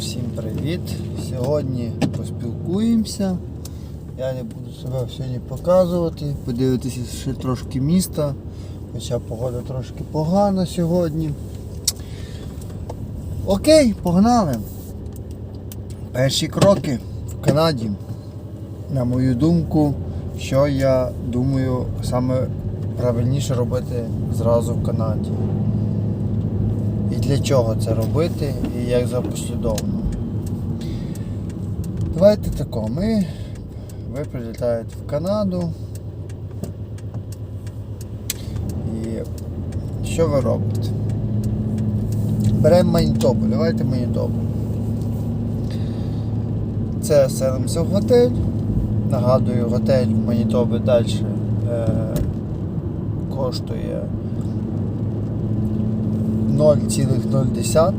Всім привіт! Сьогодні поспілкуємося. Я не буду себе сьогодні показувати, подивитися ще трошки міста, хоча погода трошки погана сьогодні. Окей, погнали. Перші кроки в Канаді. На мою думку, що я думаю саме правильніше робити зразу в Канаді. І для чого це робити, і як за послідовно. Давайте тако, ми, ви прилітаєте в Канаду. І що ви робите? Беремо Манітобу, давайте Манітобу. Це селимося в готель. Нагадую, готель в Манітобі далі е, коштує 0,0.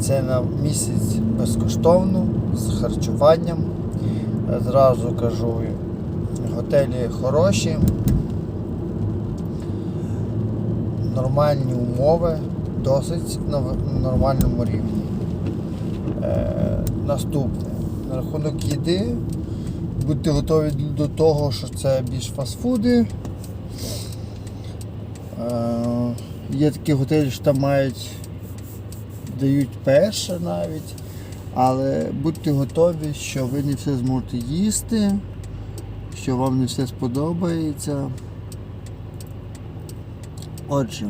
Це на місяць безкоштовно з харчуванням. Зразу кажу, готелі хороші, нормальні умови, досить на нормальному рівні. Е, наступне. На рахунок їди. Будьте готові до того, що це більш фастфуди. Е, Є такі готелі, що там мають, дають перше навіть. Але будьте готові, що ви не все зможете їсти, що вам не все сподобається. Отже,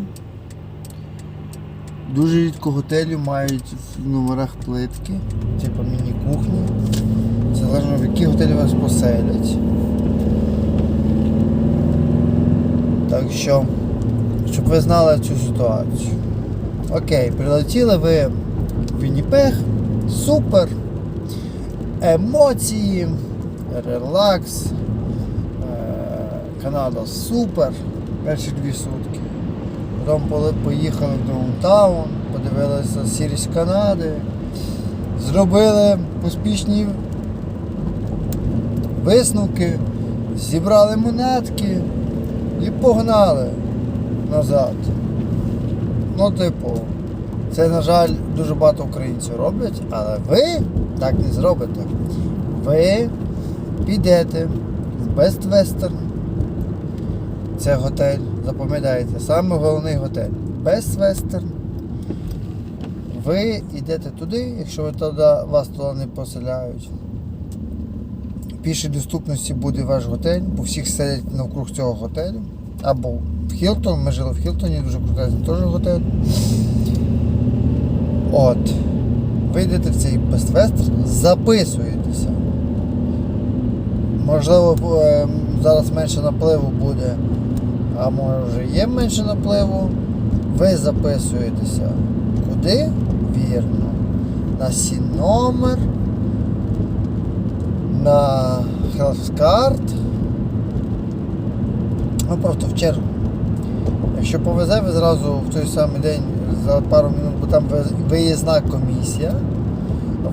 дуже рідко готелі мають в номерах плитки, типу міні-кухні. Залежно в які готелі вас поселять. Так що, щоб ви знали цю ситуацію. Окей, прилетіли ви в Вінніпег, супер. Емоції, релакс. Е, Канада супер. Перші дві сутки. Потім поїхали в Даунтаун, подивилися сірість Канади, зробили поспішні висновки, зібрали монетки і погнали назад. Ну, типу, це, на жаль, дуже багато українців роблять, але ви так не зробите. Ви підете в Best Western. Це готель, запам'ятайте, саме головний готель. Best Western. Ви йдете туди, якщо ви туди, вас туди не поселяють. Пішій доступності буде ваш готель, бо всіх селять навкруг цього готелю. Або в Хілтон, ми жили в Хілтоні, дуже крутезний теж готель. От. Ви йдете в цей Western, записуєтеся. Можливо, е, зараз менше напливу буде, а може є менше напливу. Ви записуєтеся. Куди? Вірно. На сі номер, на Healthcard. Ну просто в чергу. Якщо повезе, ви зразу в той самий день за пару минут, бо там виїзна комісія.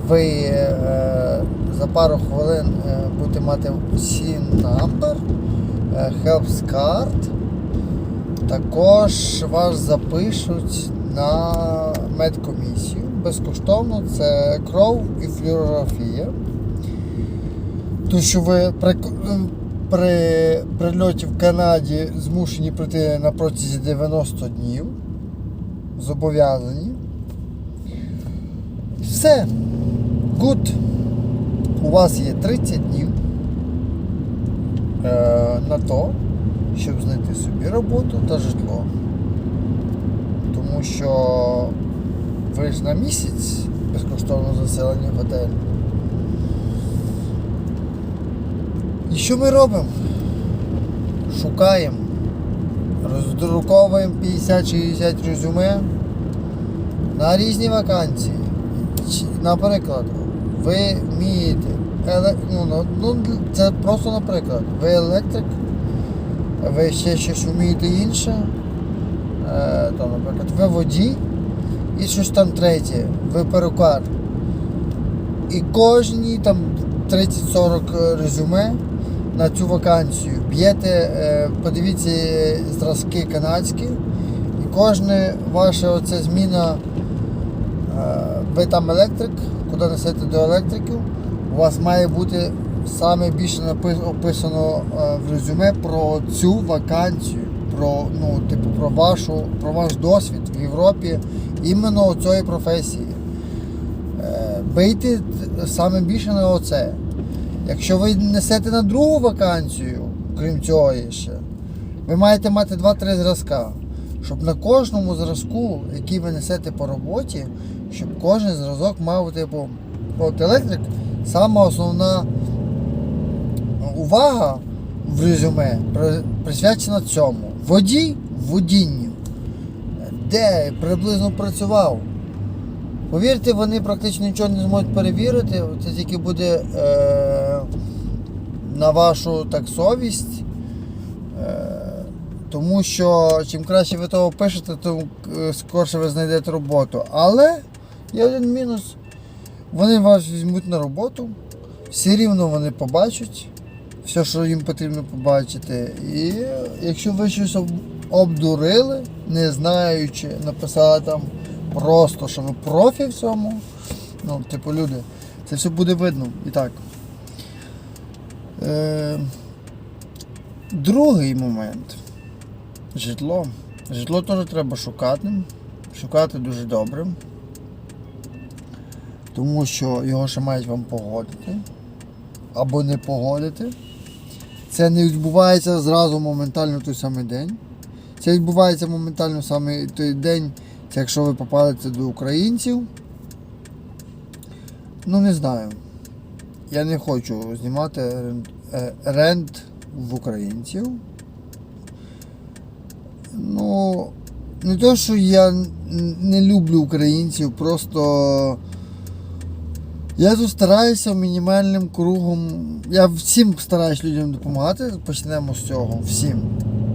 Ви е, за пару хвилин е, будете мати SIN number, е, Helps Card. Також вас запишуть на медкомісію. Безкоштовно це кров і флюорографія. Тому що ви при, при прильоті в Канаді змушені пройти на протязі 90 днів. Зобов'язані. Все. Good. У вас є 30 днів е, на то, щоб знайти собі роботу та житло. Тому що ви ж на місяць безкоштовно заселені в готель. І що ми робимо? Шукаємо, роздруковуємо 50-60 резюме на різні вакансії. Наприклад, ви вмієте, еле- ну, ну, ну, це просто наприклад, ви електрик, ви ще щось вмієте інше, е, там, наприклад, ви водій і щось там третє, ви перукар. І кожні там 30-40 резюме на цю вакансію. Б'єте, е, подивіться е, зразки канадські, і кожне ваша оця зміна е, ви там електрик, куди несете до електриків, у вас має бути саме більше описано в резюме про цю вакансію, про, ну, типу, про, вашу, про ваш досвід в Європі іменно цієї професії. Бийте саме більше на оце. Якщо ви несете на другу вакансію, крім цього ще, ви маєте мати 2-3 зразка. Щоб на кожному зразку, який ви несете по роботі, щоб кожен зразок мав, типу, от електрик, сама основна увага в резюме присвячена цьому. Водій водінню. Де приблизно працював. Повірте, вони практично нічого не зможуть перевірити. Це тільки буде е, на вашу так совість. Е, тому що чим краще ви того пишете, тим е, скорше ви знайдете роботу. Але є один мінус. Вони вас візьмуть на роботу, все рівно вони побачать все, що їм потрібно побачити. І якщо ви щось обдурили, не знаючи, написали там просто, що ви профі в цьому, ну, типу люди, це все буде видно. І так. Е, другий момент. Житло. Житло теж треба шукати. Шукати дуже добре. Тому що його ще мають вам погодити. Або не погодити. Це не відбувається зразу моментально той самий день. Це відбувається моментально саме той день, це якщо ви попадете до українців. Ну не знаю. Я не хочу знімати рент, е, в українців. Ну, не то, що я не люблю українців, просто я тут стараюся мінімальним кругом. Я всім стараюсь людям допомагати. Почнемо з цього. Всім.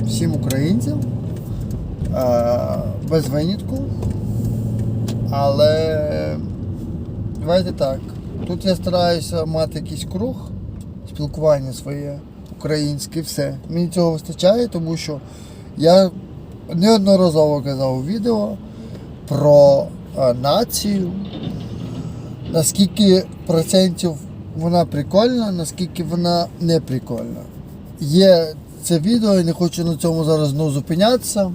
Всім українцям. Е, без винятку. Але давайте так. Тут я стараюся мати якийсь круг, спілкування своє українське, все. Мені цього вистачає, тому що я неодноразово казав відео про е, націю, наскільки процентів вона прикольна, наскільки вона не прикольна. Є це відео, я не хочу на цьому зараз знову зупинятися.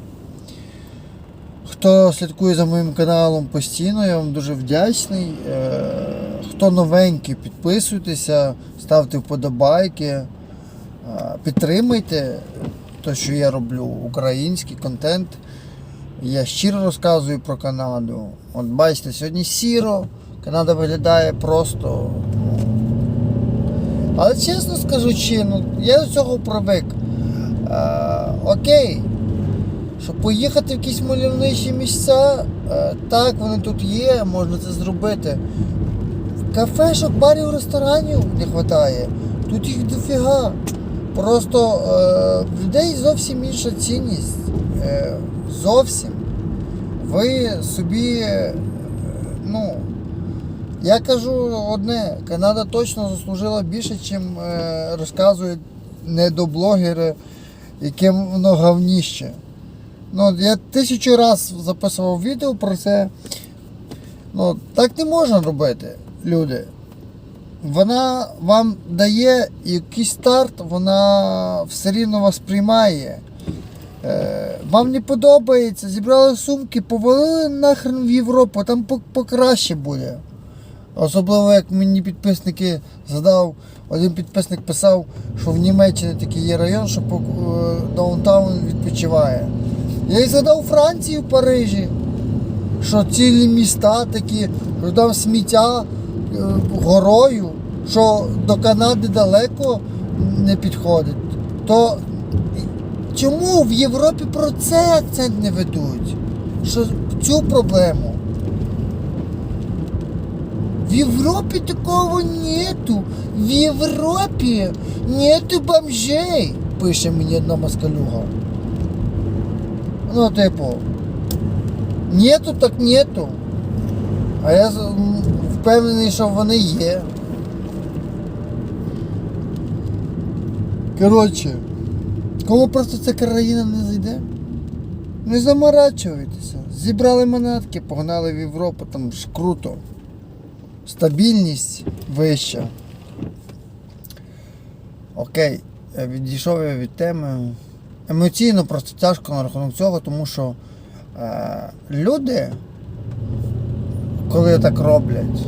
Хто слідкує за моїм каналом постійно, я вам дуже вдячний. Е, Хто новенький, підписуйтеся, ставте вподобайки, е, підтримуйте те, що я роблю, український контент. Я щиро розказую про Канаду. От бачите, сьогодні сіро, Канада виглядає просто. ну. Але чесно скажучи, ну, я до цього привик. Е, окей, щоб поїхати в якісь мальовничі місця, е, так, вони тут є, можна це зробити. Кафешок, барів, ресторанів не вистачає. Тут їх дофіга. Просто е, в людей зовсім інша цінність. Е, зовсім. Ви собі, е, ну, я кажу одне, Канада точно заслужила більше, е, розказують недоблогери, яким воно говніще. Ну, я тисячу раз записував відео про це. Ну, так не можна робити, люди. Вона вам дає якийсь старт, вона все рівно вас приймає. Е, вам не подобається, зібрали сумки, повалили нахрен в Європу, там покраще буде. Особливо як мені підписники задав, один підписник писав, що в Німеччині такий є район, що по е, даунтаун відпочиває. Я й згадав Францію в Парижі, що цілі міста такі, що там сміття е, горою, що до Канади далеко не підходить. То чому в Європі про це акцент не ведуть? Що цю проблему? В Європі такого нету. В Європі нету бомжей, пише мені одна москалюга. Ну, типу, нету, так нету. А я впевнений, що вони є. Коротше, кому просто ця країна не зайде, не заморачуйтеся. Зібрали монетки, погнали в Європу, там ж круто. Стабільність вища. Окей, е, відійшов я від теми. Емоційно просто тяжко на рахунок цього, тому що е, люди, коли так роблять,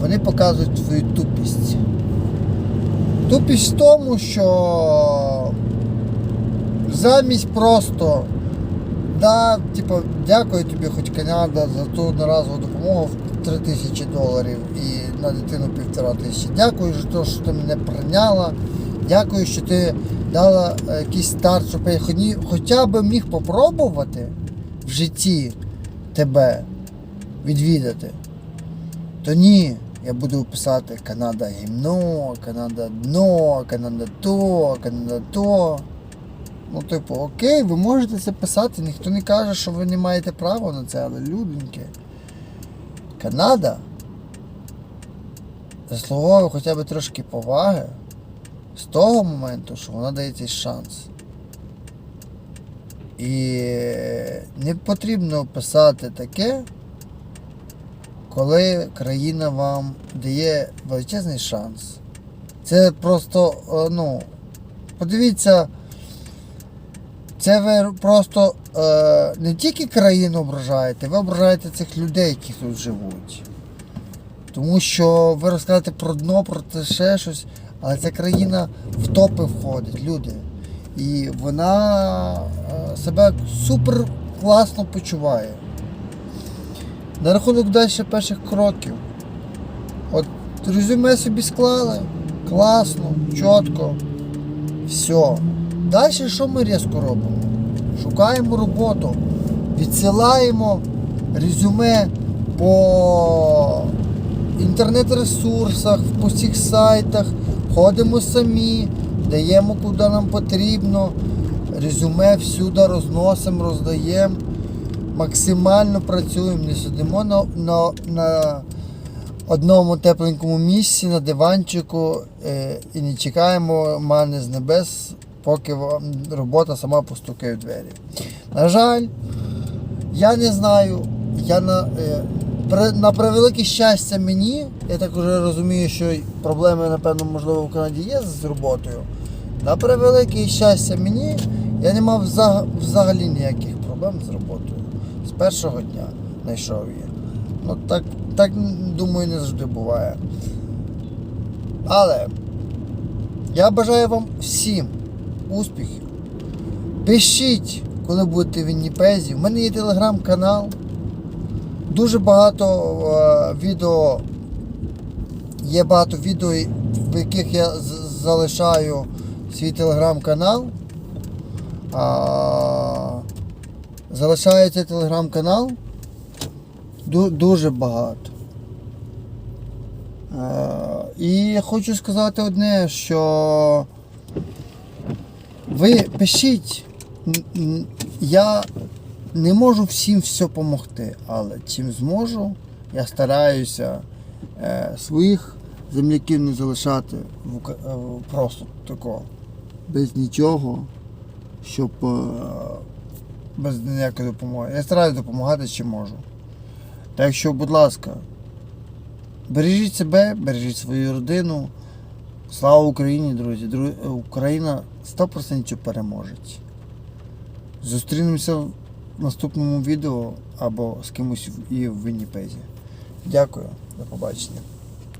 вони показують свою тупість. Тупість в тому, що замість просто да, типу, дякую тобі, хоч Канада, за ту одноразову допомогу в 3 тисячі доларів і на дитину півтора тисячі. Дякую за те, що ти мене прийняла. Дякую, що ти дала е, якийсь старт, щоб я хоча б міг попробувати в житті тебе відвідати. То ні, я буду писати Канада гімно, Канада дно, Канада то, Канада то. Ну, типу, окей, ви можете це писати, ніхто не каже, що ви не маєте права на це, але люденьки. Канада заслуговує хоча б трошки поваги з того моменту, що вона дає цей шанс. І не потрібно писати таке, коли країна вам дає величезний шанс. Це просто, е, ну, подивіться, це ви просто е, не тільки країну ображаєте, ви ображаєте цих людей, які тут живуть. Тому що ви розказуєте про дно, про те ще щось, але ця країна в топи входить, люди. І вона е, себе супер класно почуває. На рахунок далі перших кроків. От резюме собі склали, класно, чітко, все. Далі що ми різко робимо? Шукаємо роботу, відсилаємо резюме по інтернет-ресурсах, по всіх сайтах, ходимо самі, даємо куди нам потрібно, резюме всюди розносимо, роздаємо, максимально працюємо, не сидимо на, на, на одному тепленькому місці, на диванчику е, і не чекаємо мани з небес, поки вам робота сама постукає в двері. На жаль, я не знаю. Я на, е, на превелике щастя мені, я так вже розумію, що проблеми, напевно, можливо, в Канаді є з роботою. На превелике щастя мені, я не мав взаг- взагалі ніяких проблем з роботою. З першого дня знайшов її. Ну так, так думаю, не завжди буває. Але я бажаю вам всім успіхів. Пишіть, коли будете в Вінніпезі. У мене є телеграм-канал. Дуже багато е, відео. Є багато відео, в яких я залишаю свій телеграм-канал. Цей телеграм-канал. Ду- дуже багато. Е, і хочу сказати одне, що ви пишіть, я не можу всім все допомогти, але чим зможу, я стараюся е, своїх земляків не залишати в, е, просто тако, без нічого, щоб е, без ніякої допомоги. Я стараюся допомагати чим можу. Так що, будь ласка, бережіть себе, бережіть свою родину. Слава Україні, друзі! Дру- Україна 100% переможе. Зустрінемося наступному відео або з кимось і в Вінніпезі. Дякую, до побачення.